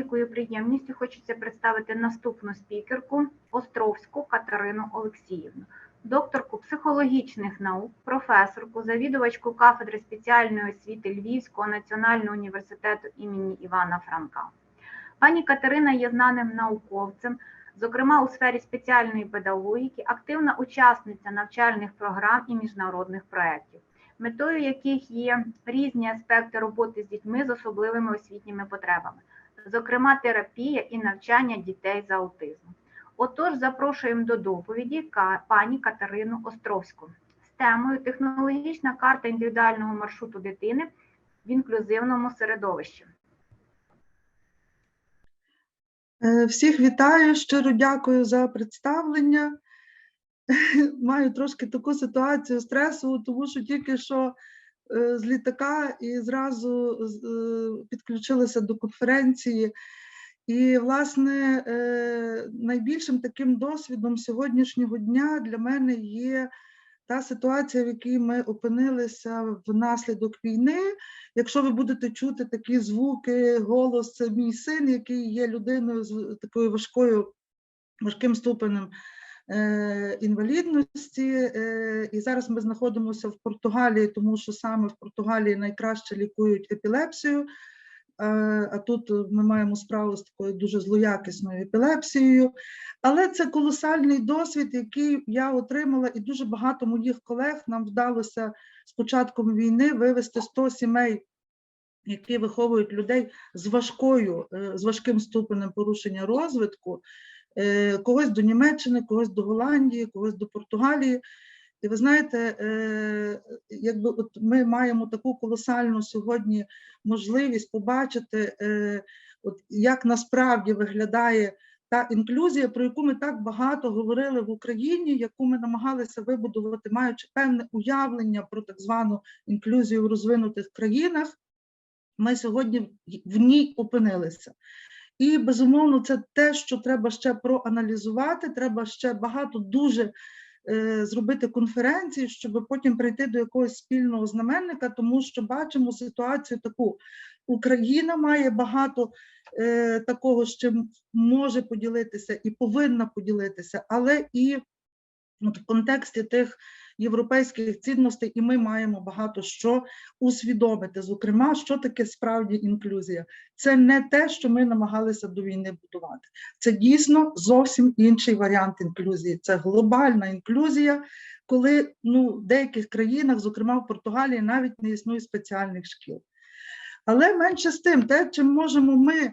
великою приємністю хочеться представити наступну спікерку Островську Катерину Олексіївну, докторку психологічних наук, професорку, завідувачку кафедри спеціальної освіти Львівського національного університету імені Івана Франка. Пані Катерина є знаним науковцем, зокрема у сфері спеціальної педагогіки, активна учасниця навчальних програм і міжнародних проєктів метою яких є різні аспекти роботи з дітьми з особливими освітніми потребами, зокрема терапія і навчання дітей з аутизмом. Отож, запрошуємо до доповіді пані Катерину Островську з темою Технологічна карта індивідуального маршруту дитини в інклюзивному середовищі. Е, Всіх вітаю, щиро дякую за представлення. Маю трошки таку ситуацію стресову, тому що тільки що з літака і зразу е, підключилася до конференції. І, власне, е, найбільшим таким досвідом сьогоднішнього дня для мене є та ситуація, в якій ми опинилися внаслідок війни. Якщо ви будете чути такі звуки, голос, це мій син, який є людиною з такою важкою, важким ступенем е, інвалідності. Е, і зараз ми знаходимося в Португалії, тому що саме в Португалії найкраще лікують епілепсію. Е, А тут ми маємо справу з такою дуже злоякісною епілепсією. Але це колосальний досвід, який я отримала, і дуже багато моїх колег нам вдалося з початком війни вивести 100 сімей, які виховують людей з важкою, е, з важким ступенем порушення розвитку, е, когось до Німеччини, когось до Голландії, когось до Португалії. І ви знаєте, е, якби от ми маємо таку колосальну сьогодні можливість побачити, е, от як насправді виглядає та інклюзія, про яку ми так багато говорили в Україні, яку ми намагалися вибудувати, маючи певне уявлення про так звану інклюзію в розвинутих країнах. Ми сьогодні в ній опинилися. І безумовно, це те, що треба ще проаналізувати. Треба ще багато дуже е, зробити конференції, щоб потім прийти до якогось спільного знаменника, тому що бачимо ситуацію таку: Україна має багато е, такого, чим може поділитися і повинна поділитися, але і от в контексті тих європейських цінностей, і ми маємо багато що усвідомити. Зокрема, що таке справді інклюзія. Це не те, що ми намагалися до війни будувати. Це дійсно зовсім інший варіант інклюзії. Це глобальна інклюзія, коли ну, в деяких країнах, зокрема в Португалії, навіть не існує спеціальних шкіл. Але менше з тим, те, чим можемо ми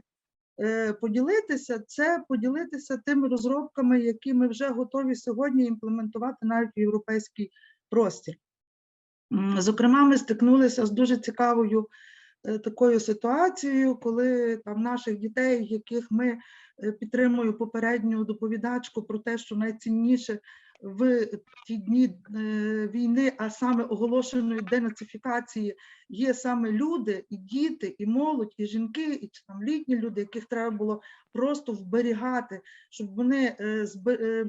поділитися, це поділитися тими розробками, які ми вже готові сьогодні імплементувати навіть в європейський простір. Зокрема, ми стикнулися з дуже цікавою е, такою ситуацією, коли там наших дітей, яких ми е, підтримую попередню доповідачку про те, що найцінніше в ті дні е, війни, а саме оголошеної денацифікації, є саме люди, і діти, і молодь, і жінки, і там літні люди, яких треба було просто вберігати, щоб вони е, е,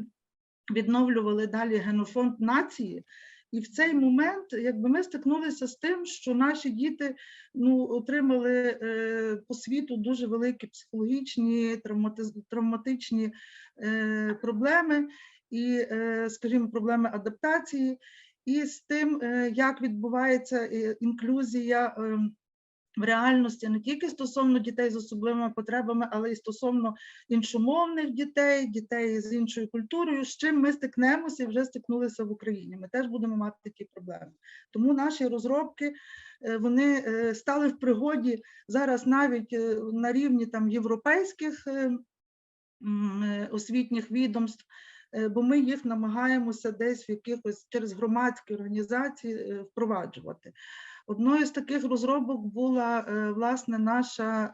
відновлювали далі генофонд нації. І в цей момент, якби ми стикнулися з тим, що наші діти ну, отримали е, по світу дуже великі психологічні, травматичні е, проблеми і, е, скажімо, проблеми адаптації, і з тим, е, як відбувається е, інклюзія. в реальності не тільки стосовно дітей з особливими потребами, але й стосовно іншомовних дітей, дітей з іншою культурою, з чим ми стикнемося і вже стикнулися в Україні. Ми теж будемо мати такі проблеми. Тому наші розробки вони стали в пригоді зараз навіть на рівні там європейських освітніх відомств. Е, Бо ми їх намагаємося десь в якихось через громадські організації е, впроваджувати. Одною з таких розробок була е, власне наша,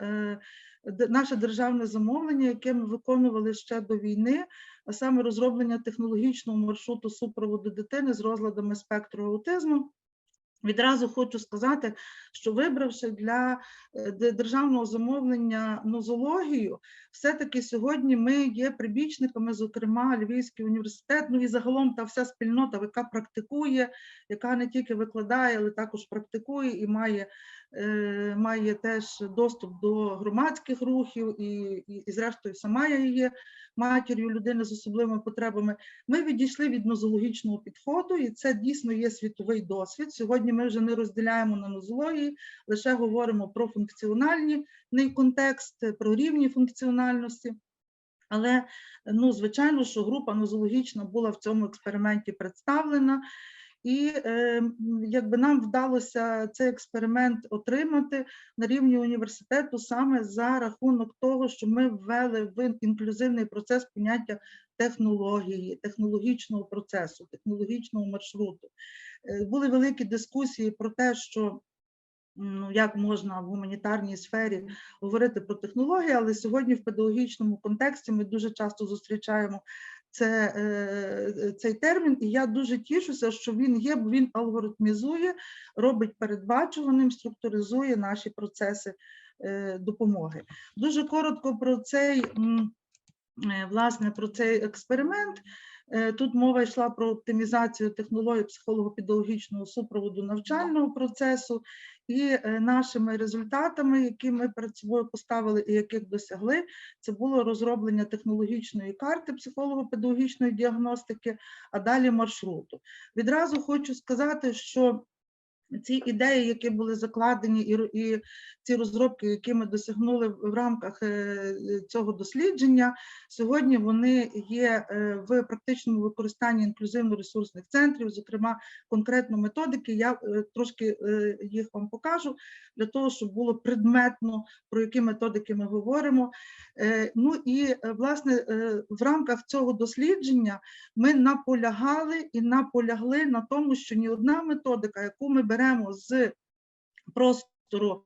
наше державне замовлення, яке ми виконували ще до війни, а саме розроблення технологічного маршруту супроводу дитини з розладами спектру аутизму. Відразу хочу сказати, що вибравши для е, державного замовлення нозологію, все-таки сьогодні ми є прибічниками, зокрема Львівський університет, ну і загалом та вся спільнота, яка практикує, яка не тільки викладає, але також практикує і має має теж доступ до громадських рухів, і, і, і зрештою сама я є матір'ю людини з особливими потребами. Ми відійшли від нозологічного підходу, і це дійсно є світовий досвід. Сьогодні ми вже не розділяємо на нозології, лише говоримо про функціональний контекст, про рівні функціональності. Але ну, звичайно, що група нозологічна була в цьому експерименті представлена, і е, якби нам вдалося цей експеримент отримати на рівні університету саме за рахунок того, що ми ввели в інклюзивний процес поняття технології, технологічного процесу, технологічного маршруту. Е, Були великі дискусії про те, що ну, як можна в гуманітарній сфері говорити про технології, але сьогодні в педагогічному контексті ми дуже часто зустрічаємо це, е, цей термін, і я дуже тішуся, що він є, бо він алгоритмізує, робить передбачуваним, структуризує наші процеси е, допомоги. Дуже коротко про цей е, власне про цей експеримент. Тут мова йшла про оптимізацію технологій психолого-педагогічного супроводу навчального процесу, і е, нашими результатами, які ми перед собою поставили і яких досягли, це було розроблення технологічної карти психолого-педагогічної діагностики, а далі маршруту. Відразу хочу сказати, що ці ідеї, які були закладені, і, і ці розробки, які ми досягнули в рамках е, цього дослідження, сьогодні вони є е, в практичному використанні інклюзивно-ресурсних центрів, зокрема конкретно методики. Я е, трошки їх вам покажу для того, щоб було предметно про які методики ми говоримо. Ну і власне в рамках цього дослідження ми наполягали і наполягли на тому, що ні одна методика, яку ми беремо з простору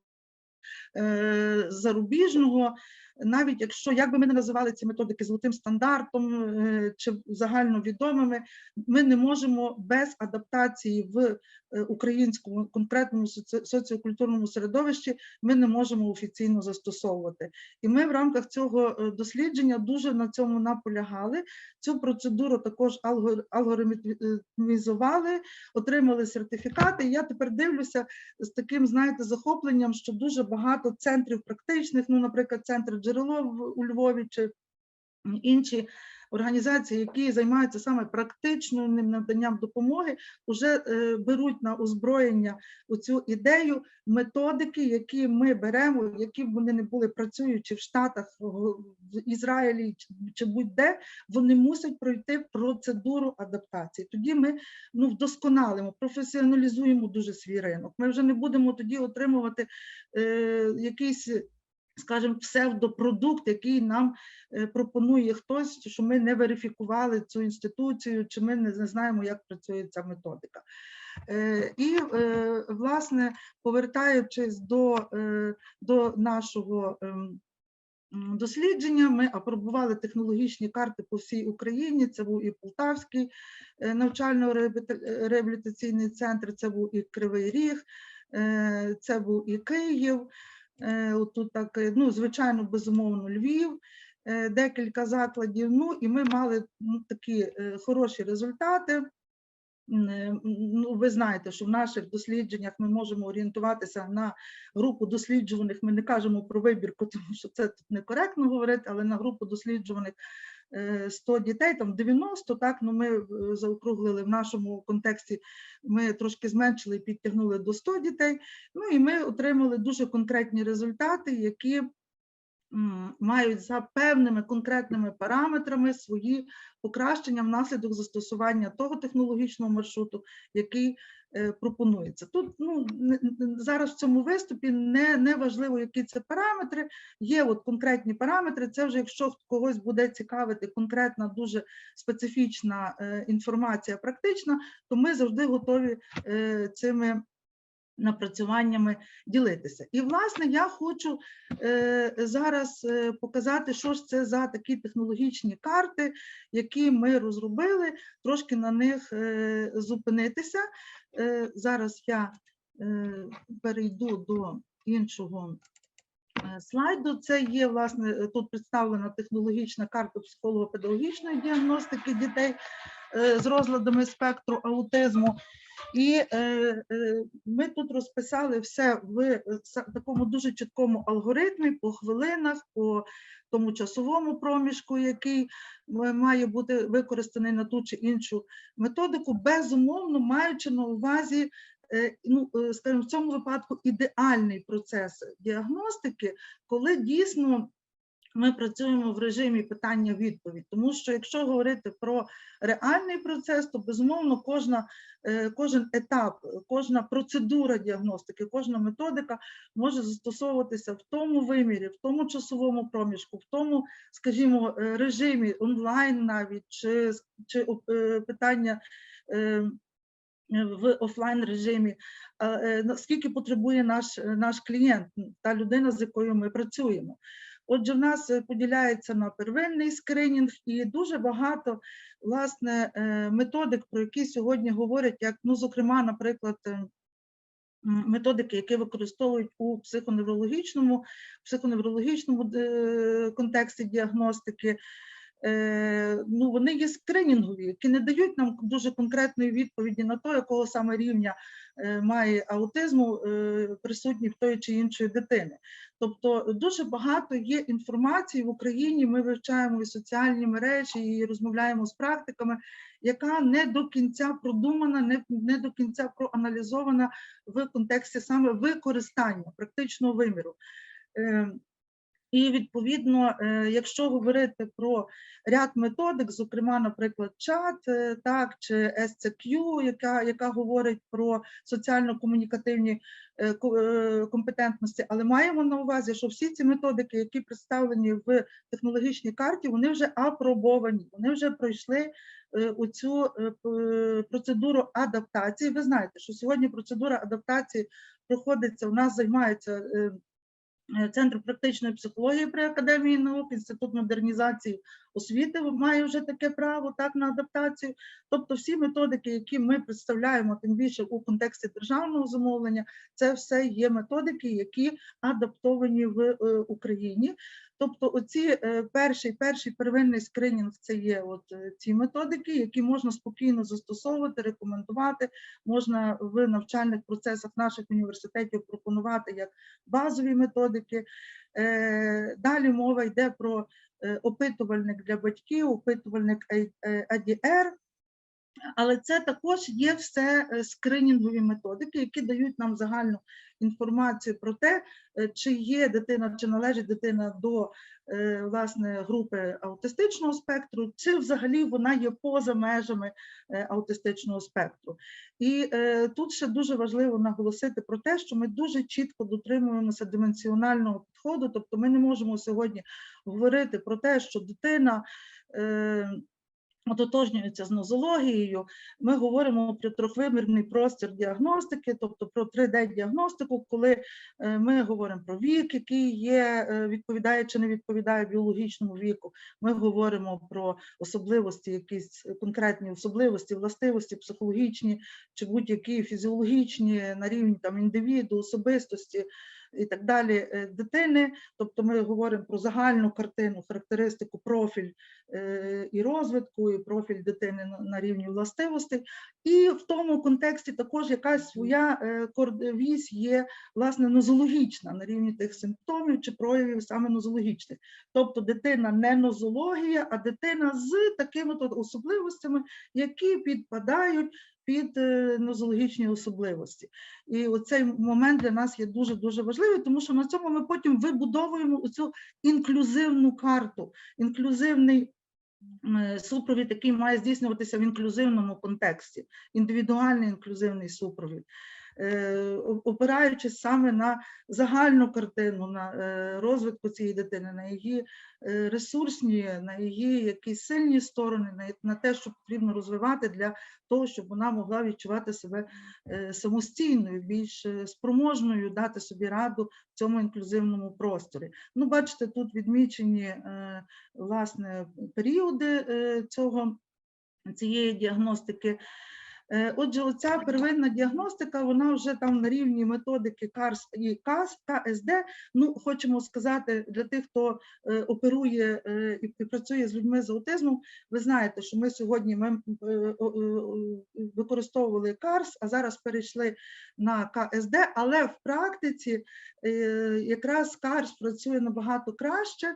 е, зарубіжного, навіть якщо як би ми не називали ці методики золотим стандартом е, чи загальновідомими, ми не можемо без адаптації в е, українському конкретному соціокультурному середовищі, ми не можемо офіційно застосовувати. І ми в рамках цього е, дослідження дуже на цьому наполягали. Цю процедуру також алгоритмізували, отримали сертифікати. Я тепер дивлюся з таким, знаєте, захопленням, що дуже багато центрів практичних, ну, наприклад, центр джерело у Львові чи інші організації, які займаються саме практичним наданням допомоги, вже е, беруть на озброєння оцю ідею методики, які ми беремо, які б вони не були працюючи в Штатах, в Ізраїлі чи будь-де, вони мусять пройти процедуру адаптації. Тоді ми ну, вдосконалимо, професіоналізуємо дуже свій ринок. Ми вже не будемо тоді отримувати е, якийсь скажімо, псевдопродукт, який нам е, пропонує хтось, що ми не верифікували цю інституцію, чи ми не, знаємо, як працює ця методика. Е, І, е, власне, повертаючись до, до нашого ем, дослідження, ми апробували технологічні карти по всій Україні. Це був і Полтавський навчально-реабілітаційний центр, це був і Кривий Ріг, це був і Київ. Е, Отут так, е, ну, звичайно, безумовно, Львів, е, декілька закладів. Ну і ми мали ну, такі хороші результати. Ну, ви знаєте, що в наших дослідженнях ми можемо орієнтуватися на групу досліджуваних. Ми не кажемо про вибірку, тому що це тут некоректно говорити, але на групу досліджуваних 100 дітей, там 90, так, ну ми е, заокруглили в нашому контексті, ми трошки зменшили і підтягнули до 100 дітей. Ну і ми отримали дуже конкретні результати, які мають за певними конкретними параметрами свої покращення внаслідок застосування того технологічного маршруту, який е, пропонується. Тут ну, не- зараз в цьому виступі не, не важливо, які це параметри. Є от конкретні параметри. Це вже якщо когось буде цікавити конкретна, дуже специфічна е, інформація, практична, то ми завжди готові е, цими напрацюваннями ділитися. І, власне, я хочу е, зараз е, показати, що ж це за такі технологічні карти, які ми розробили, трошки на них е, зупинитися. Е, зараз я е, перейду до іншого. е, Слайду це є власне тут представлена технологічна карта психолого-педагогічної діагностики дітей е, з розладами спектру аутизму. І е, е, ми тут розписали все в е, такому дуже чіткому алгоритмі по хвилинах, по тому часовому проміжку, який має бути використаний на ту чи іншу методику, безумовно маючи на увазі. е, Ну, е, скажімо, в цьому випадку ідеальний процес діагностики, коли дійсно ми працюємо в режимі питання-відповідь. Тому що якщо говорити про реальний процес, то безумовно кожна, е, кожен етап, кожна процедура діагностики, кожна методика може застосовуватися в тому вимірі, в тому часовому проміжку, в тому, скажімо, е, режимі онлайн навіть чи, чи е, питання. В офлайн режимі, наскільки потребує наш, наш клієнт, та людина, з якою ми працюємо. Отже, в нас е, поділяється на первинний скринінг і дуже багато власне е, методик, про які сьогодні говорять, як ну, зокрема, наприклад, е, методики, які використовують у психоневрологічному, психоневрологічному контексті діагностики. Ну, вони є скринінгові, які не дають нам дуже конкретної відповіді на те, якого саме рівня має аутизму присутні присутній в тої чи іншої дитини. Тобто дуже багато є інформації в Україні. Ми вивчаємо і соціальні мережі, і розмовляємо з практиками, яка не до кінця продумана, не, не до кінця проаналізована в контексті саме використання практичного виміру. І відповідно, е, якщо говорити про ряд методик, зокрема, наприклад, чат, е, так чи SCQ, яка, яка говорить про соціально-комунікативні е, ко- компетентності, але маємо на увазі, що всі ці методики, які представлені в технологічній карті, вони вже апробовані, вони вже пройшли оцю е, процедуру адаптації. Ви знаєте, що сьогодні процедура адаптації проходиться, у нас займається. Е, Центр практичної психології при академії наук, інститут модернізації освіти має вже таке право так на адаптацію. Тобто, всі методики, які ми представляємо, тим більше у контексті державного замовлення, це все є методики, які адаптовані в е, Україні. Тобто, оці е, перший, перший первинний скринінг це є от е, ці методики, які можна спокійно застосовувати, рекомендувати, можна в навчальних процесах наших університетів пропонувати як базові методики. Е, Далі мова йде про опитувальник для батьків, опитувальник ADR, але це також є все е, скринінгові методики, які дають нам загальну інформацію про те, е, чи є дитина, чи належить дитина до е, власне групи аутистичного спектру, чи взагалі вона є поза межами аутистичного спектру. І тут ще дуже важливо наголосити про те, що ми дуже чітко дотримуємося дименціонального підходу, тобто ми не можемо сьогодні говорити про те, що дитина. Е, ототожнюється з нозологією, ми говоримо про трьохвимірний простір діагностики, тобто про 3D-діагностику, коли е, ми говоримо про вік, який є, е, відповідає чи не відповідає біологічному віку. Ми говоримо про особливості, якісь конкретні особливості, властивості, психологічні чи будь-які фізіологічні на рівні там індивіду, особистості. І так далі е, дитини, тобто ми говоримо про загальну картину, характеристику, профіль е, і розвитку, і профіль дитини на- рівні властивостей. І в тому контексті також якась своя е, кор- вісь є власне нозологічна на рівні тих симптомів чи проявів саме нозологічних. Тобто дитина не нозологія, а дитина з такими то особливостями, які підпадають під е, нозологічні особливості. І оцей момент для нас є дуже дуже важливий, тому що на цьому ми потім вибудовуємо цю інклюзивну карту, інклюзивний е, супровід, який має здійснюватися в інклюзивному контексті, індивідуальний інклюзивний супровід. Е, Опираючись саме на загальну картину, на е, розвитку цієї дитини, на її е, ресурсні, на її якісь сильні сторони, на, те, що потрібно розвивати для того, щоб вона могла відчувати себе самостійною, більш спроможною дати собі раду в цьому інклюзивному просторі. Ну, бачите, тут відмічені власне періоди цього цієї діагностики. Е, Отже, оця первинна діагностика, вона вже там на рівні методики КАРС і КАС, КСД. Ну, хочемо сказати для тих, хто е, оперує е, і працює з людьми з аутизмом. Ви знаєте, що ми сьогодні ми, використовували КАРС, а зараз перейшли на КСД, але в практиці якраз КАРС працює набагато краще.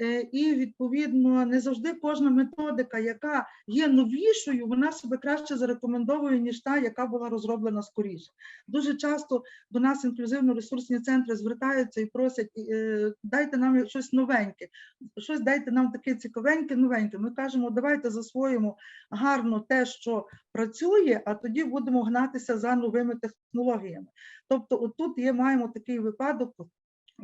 Е, І відповідно не завжди кожна методика, яка є новішою, вона себе краще зарекомендовує, ніж та, яка була розроблена скоріше. Дуже часто до нас інклюзивно-ресурсні центри звертаються і просять, е, дайте нам щось новеньке, щось дайте нам таке цікавеньке, новеньке. Ми кажемо, давайте засвоїмо гарно те, що працює, а тоді будемо гнатися за новими технологіями. Тобто, отут є маємо такий випадок.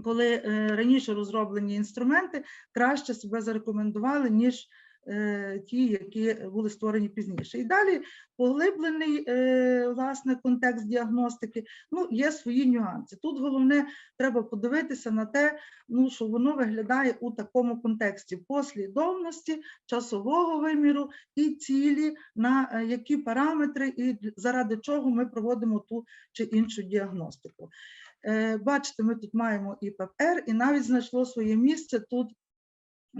Коли е, раніше розроблені інструменти краще себе зарекомендували, ніж е, ті, які були створені пізніше. І далі поглиблений е, власне контекст діагностики. Ну, є свої нюанси. Тут головне треба подивитися на те, ну що воно виглядає у такому контексті послідовності, часового виміру і цілі, на які параметри і заради чого ми проводимо ту чи іншу діагностику. Е, Бачите, ми тут маємо і ППР, і навіть знайшло своє місце тут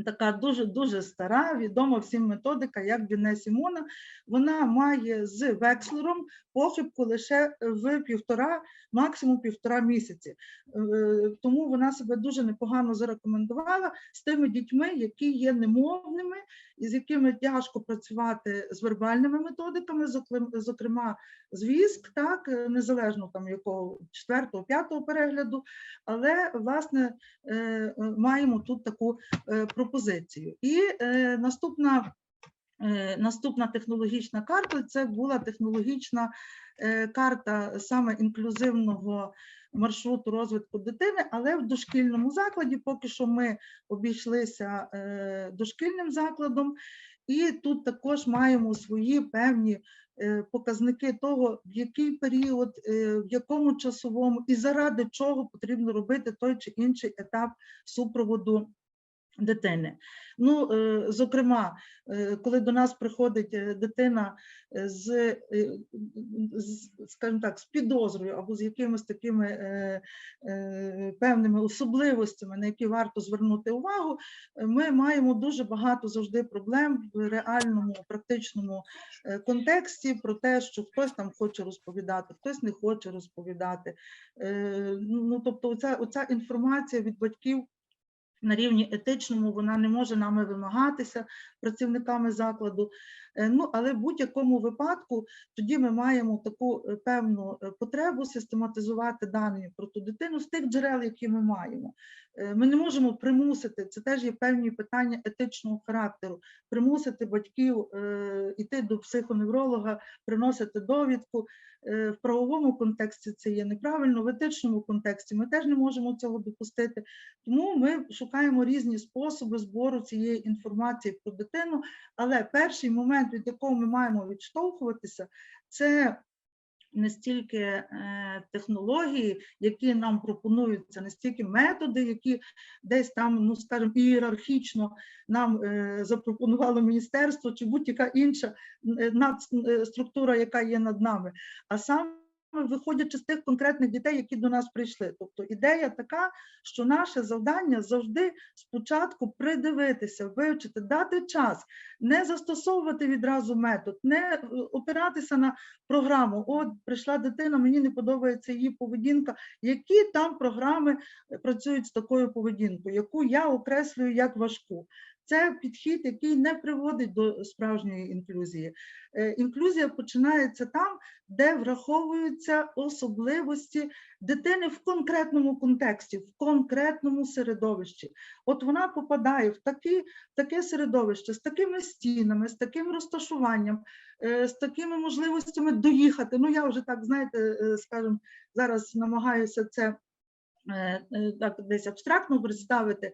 така дуже дуже стара, відома всім методика, як Біне Сімона. Вона має з векслером похибку лише в півтора, максимум півтора місяці. Е, Тому вона себе дуже непогано зарекомендувала з тими дітьми, які є немовними, і з якими тяжко працювати з вербальними методиками, зокрема зв'язк, так е, незалежно там якого четвертого, п'ятого перегляду. Але власне е, маємо тут таку е, пропозицію. І е, наступна. е, Наступна технологічна карта це була технологічна е, карта саме інклюзивного маршруту розвитку дитини, але в дошкільному закладі поки що ми обійшлися е, дошкільним закладом, і тут також маємо свої певні е, показники того, в який період, е, в якому часовому і заради чого потрібно робити той чи інший етап супроводу дитини. Ну, е, зокрема, е, коли до нас приходить е, дитина з, скажімо так, з підозрою або з якимись такими певними особливостями, на які варто звернути увагу, ми маємо дуже багато завжди проблем в реальному практичному контексті про те, що хтось там хоче розповідати, хтось не хоче розповідати. Ну, тобто, оця, оця інформація від батьків на рівні етичному вона не може нами вимагатися працівниками закладу. Е, Ну, але в будь-якому випадку тоді ми маємо таку е, певну е, потребу систематизувати дані про ту дитину з тих джерел, які ми маємо. Ми не можемо примусити, це теж є певні питання етичного характеру, примусити батьків йти до психоневролога, приносити довідку. В правовому контексті це є неправильно, в етичному контексті ми теж не можемо цього допустити. Тому ми шукаємо різні способи збору цієї інформації про дитину. Але перший момент, від якого ми маємо відштовхуватися, це не стільки е, технології, які нам пропонуються, не стільки методи, які десь там, ну скажімо, ієрархічно нам е, запропонувало міністерство чи будь-яка інша е, структура, яка є над нами, а саме виходячи з тих конкретних дітей, які до нас прийшли. Тобто ідея така, що наше завдання завжди спочатку придивитися, вивчити, дати час, не застосовувати відразу метод, не е, опиратися на програму. От прийшла дитина, мені не подобається її поведінка. Які там програми е, працюють з такою поведінкою, яку я окреслюю як важку. Це підхід, який не приводить до справжньої інклюзії. Е, Інклюзія починається там, де враховуються особливості дитини в конкретному контексті, в конкретному середовищі. От вона попадає в такі, таке середовище з такими стінами, з таким розташуванням, е, з такими можливостями доїхати. Ну, я вже так, знаєте, е, скажімо, зараз намагаюся це так десь абстрактно представити,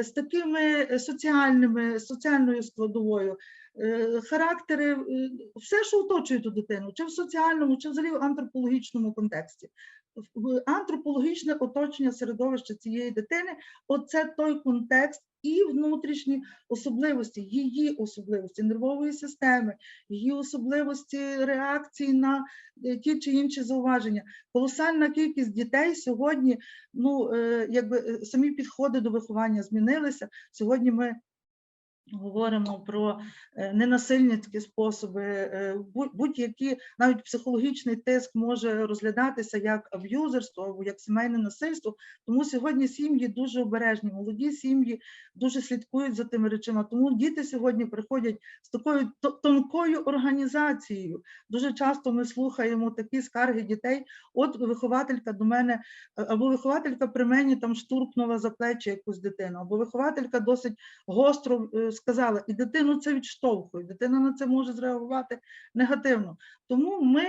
з такими соціальними, соціальною складовою, е, характери, е, все, що оточує ту дитину, чи в соціальному, чи взагалі в антропологічному контексті. Антропологічне оточення середовища цієї дитини. Оце той контекст і внутрішні особливості, її особливості нервової системи, її особливості реакції на е, ті чи інші зауваження. Колосальна кількість дітей сьогодні, ну е, якби е, самі підходи до виховання змінилися. Сьогодні ми говоримо про е, ненасильницькі способи, е, будь- будь-які навіть психологічний тиск може розглядатися як аб'юзерство або як сімейне насильство. Тому сьогодні сім'ї дуже обережні, молоді сім'ї дуже слідкують за тими речами. Тому діти сьогодні приходять з такою тонкою організацією. Дуже часто ми слухаємо такі скарги дітей. От вихователька до мене е, або вихователька при мені там штуркнула за плечі якусь дитину, або вихователька досить гостро сказала, і дитину це відштовхує. Дитина на це може зреагувати негативно. Тому ми.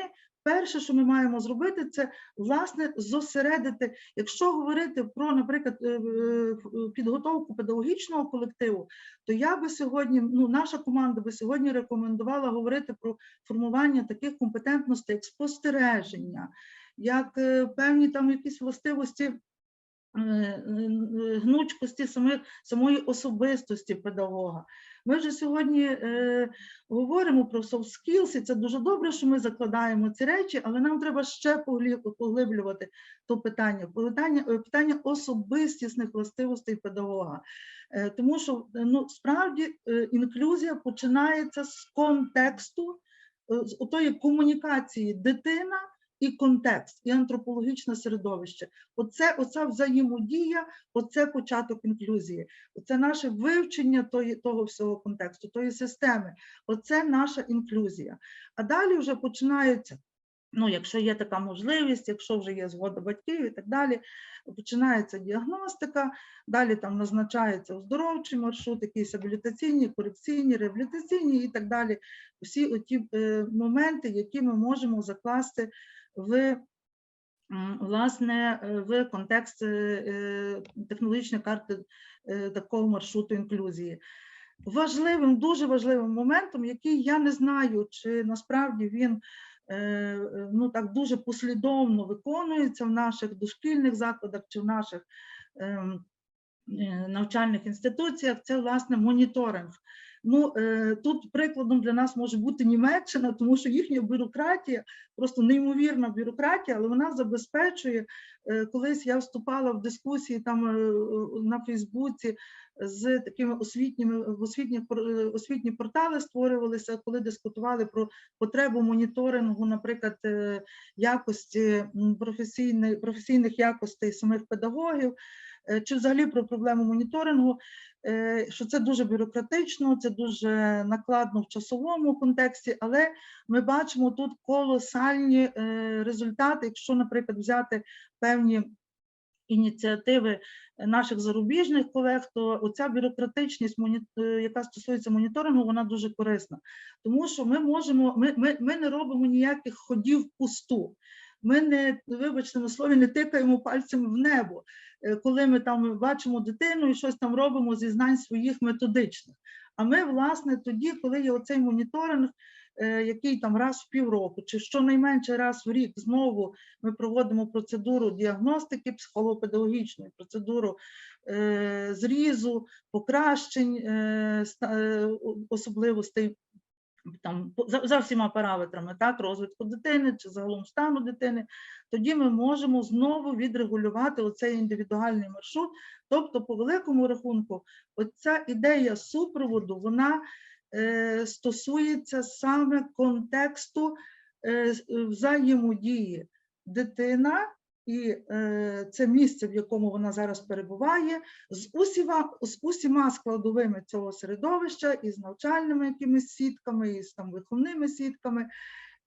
Перше, що ми маємо зробити, це власне зосередити. Якщо говорити про, наприклад, е, е, підготовку педагогічного колективу, то я би сьогодні, ну наша команда би сьогодні рекомендувала говорити про формування таких компетентностей, як спостереження, як е, певні там якісь властивості гнучкості самих, самої особистості педагога. Ми вже сьогодні е, говоримо про soft skills, і це дуже добре, що ми закладаємо ці речі, але нам треба ще поглиблювати то питання, питання, е, питання особистісних властивостей педагога. Е, тому що е, ну, справді е, інклюзія починається з контексту, е, з тої комунікації дитина і контекст, і антропологічне середовище. Оце оця взаємодія, оце початок інклюзії, оце наше вивчення тої, того всього контексту, тої системи, оце наша інклюзія. А далі вже починаються. Ну, якщо є така можливість, якщо вже є згода батьків і так далі, починається діагностика, далі там назначається оздоровчий маршрут, якісь абілітаційні, корекційні, реабілітаційні і так далі. Всі ті е, моменти, які ми можемо закласти в власне е, в контекст е, е, технологічної карти такого маршруту інклюзії. Важливим, дуже важливим моментом, який я не знаю, чи насправді він ну так дуже послідовно виконується в наших дошкільних закладах чи в наших ем, навчальних інституціях, це власне моніторинг. Ну е, тут прикладом для нас може бути Німеччина, тому що їхня бюрократія просто неймовірна бюрократія, але вона забезпечує. е, Колись я вступала в дискусії там е, на Фейсбуці з такими освітніми в освітні освітні портали створювалися, коли дискутували про потребу моніторингу, наприклад, якості м, професійної професійних якостей самих педагогів, чи взагалі про проблему моніторингу, е, що це дуже бюрократично, це дуже накладно в часовому контексті, але ми бачимо тут колосальні е, результати, якщо, наприклад, взяти певні ініціативи наших зарубіжних колег, то оця бюрократичність, е, яка стосується моніторингу, вона дуже корисна, тому що ми можемо, ми, ми, ми не робимо ніяких ходів впусту. Ми не, вибачте на слові, не тикаємо пальцем в небо, е, коли ми там бачимо дитину і щось там робимо зі знань своїх методичних. А ми, власне, тоді, коли є оцей моніторинг, е, який там раз в півроку, чи щонайменше раз в рік знову ми проводимо процедуру діагностики психолого-педагогічної, процедуру е, зрізу, покращень е, е, особливостей там за, за всіма параметрами, так, розвитку дитини чи загалом стану дитини, тоді ми можемо знову відрегулювати оцей індивідуальний маршрут. Тобто, по великому рахунку, оця ідея супроводу, вона е, стосується саме контексту е, е, взаємодії дитина і е, це місце, в якому вона зараз перебуває, з усіма, з усіма складовими цього середовища, і з навчальними якимись сітками, і з там виховними сітками,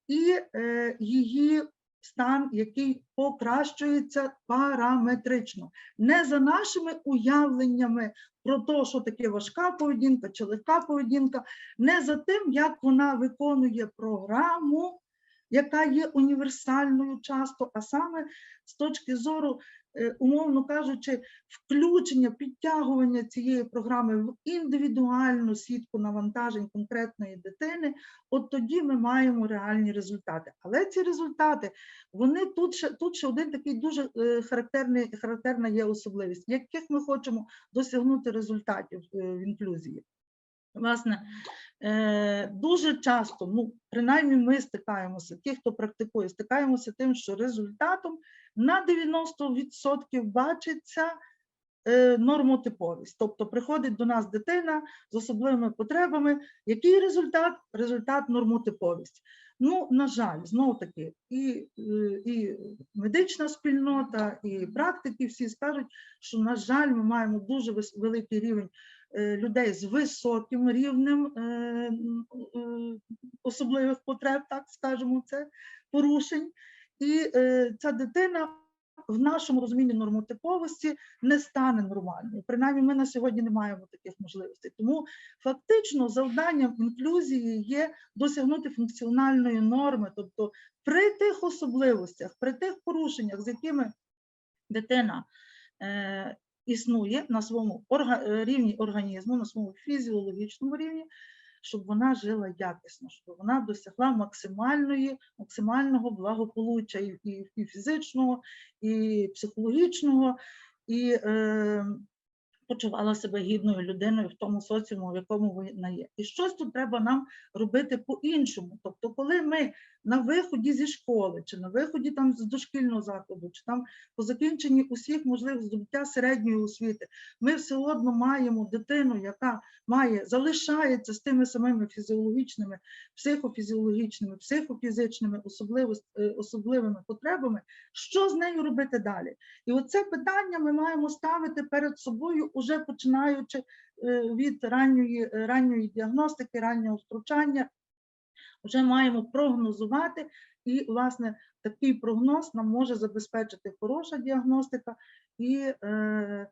і е, її стан, який покращується параметрично, не за нашими уявленнями про те, що таке важка поведінка чи легка поведінка, не за тим, як вона виконує програму, яка є універсальною часто, а саме з точки зору е, умовно кажучи, включення, підтягування цієї програми в індивідуальну сітку навантажень конкретної дитини, от тоді ми маємо реальні результати. Але ці результати, вони тут ще тут ще один такий дуже е, характерний, характерна є особливість, яких ми хочемо досягнути результатів е, в інклюзії. Власне, дуже часто, ну, принаймні ми стикаємося, ті, хто практикує, стикаємося тим, що результатом на 90% бачиться е, нормотиповість. Тобто приходить до нас дитина з особливими потребами. Який результат? Результат нормотиповість. Ну, на жаль, знову таки, і, е, і медична спільнота, і практики всі скажуть, що, на жаль, ми маємо дуже великий рівень е, людей з високим рівнем е, е, особливих потреб, так скажемо це, порушень. І е, ця дитина в нашому розумінні нормотиповості не стане нормальною. Принаймні, ми на сьогодні не маємо таких можливостей. Тому фактично завданням інклюзії є досягнути функціональної норми, тобто при тих особливостях, при тих порушеннях, з якими дитина е, існує на своєму орга, е, рівні організму, на своєму фізіологічному рівні, щоб вона жила якісно, щоб вона досягла максимальної, максимального благополуччя і, і, і фізичного, і психологічного, і е, почувала себе гідною людиною в тому соціуму, в якому вона є. І щось тут треба нам робити по-іншому. Тобто, коли ми на виході зі школи, чи на виході там з дошкільного закладу, чи там по закінченні усіх можливих здобуття середньої освіти, ми все одно маємо дитину, яка має залишається з тими самими фізіологічними, психофізіологічними, психофізичними е, особливими потребами. Що з нею робити далі? І оце питання ми маємо ставити перед собою, уже починаючи е, від ранньої, е, ранньої діагностики, раннього втручання, вже маємо прогнозувати, і, власне, такий прогноз нам може забезпечити хороша діагностика і е,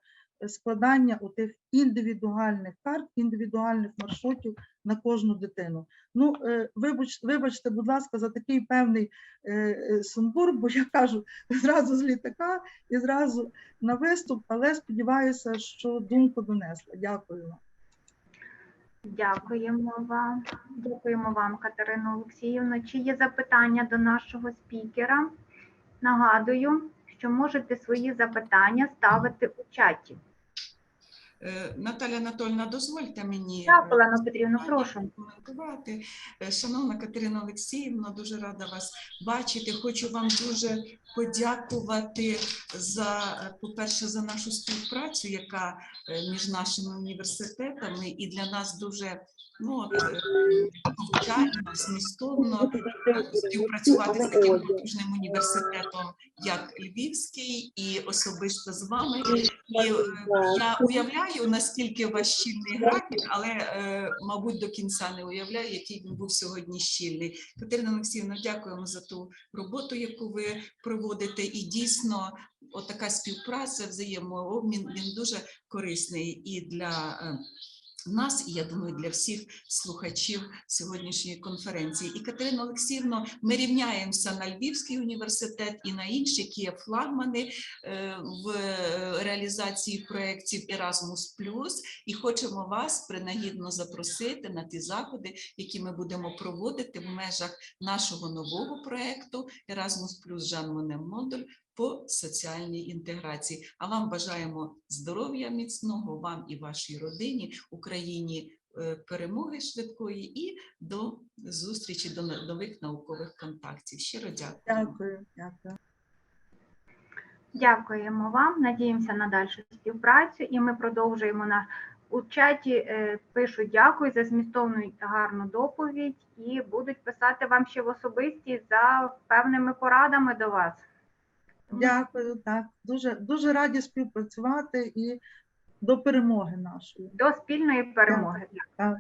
складання у тих індивідуальних карт, індивідуальних маршрутів на кожну дитину. Ну, е, вибач, вибачте, будь ласка, за такий певний е, е, сумбур, бо я кажу зразу з літака і зразу на виступ, але сподіваюся, що думку донесла. Дякую вам. Дякуємо вам. Дякуємо вам, Катерина Олексіївна. Чи є запитання до нашого спікера? Нагадую, що можете свої запитання ставити у чаті. Е, Наталя Анатольна, дозвольте мені Так, е, Олено Петрівно, прошу. прокоментувати. Е, Шановна Катерина Олексіївна, дуже рада вас бачити. Хочу вам дуже подякувати за, по-перше, за нашу співпрацю, яка між нашими університетами, і для нас дуже ну, от, е, звичайно, змістовно е, співпрацювати з таким потужним університетом, як Львівський, і особисто з вами. І е, я уявляю, наскільки у вас щільний графік, але, мабуть, до кінця не уявляю, який він був сьогодні щільний. Катерина Олексіївна, дякуємо за ту роботу, яку ви проводите. І дійсно, отака співпраця, взаємообмін, він дуже корисний і для. Нас, і я думаю, для всіх слухачів сьогоднішньої конференції. І Катерина Олексіївна, ми рівняємося на Львівський університет і на інші, які є флагмани е, в реалізації проєктів Erasmus+, і хочемо вас принагідно запросити на ті заходи, які ми будемо проводити в межах нашого нового проєкту Erasmus+, Жан Моне Модуль по соціальній інтеграції. А вам бажаємо здоров'я міцного, вам і вашій родині, Україні е, перемоги швидкої і до зустрічі, до нових наукових контактів. Щиро дякую. Дякую, дякую. Дякуємо вам. Надіємося на дальшу співпрацю, і ми продовжуємо на у чаті. е, Пишуть дякую за змістовну та гарну доповідь, і будуть писати вам ще в особисті за певними порадами до вас. Дякую, так. Дуже, дуже раді співпрацювати і до перемоги нашої. До спільної перемоги. Так.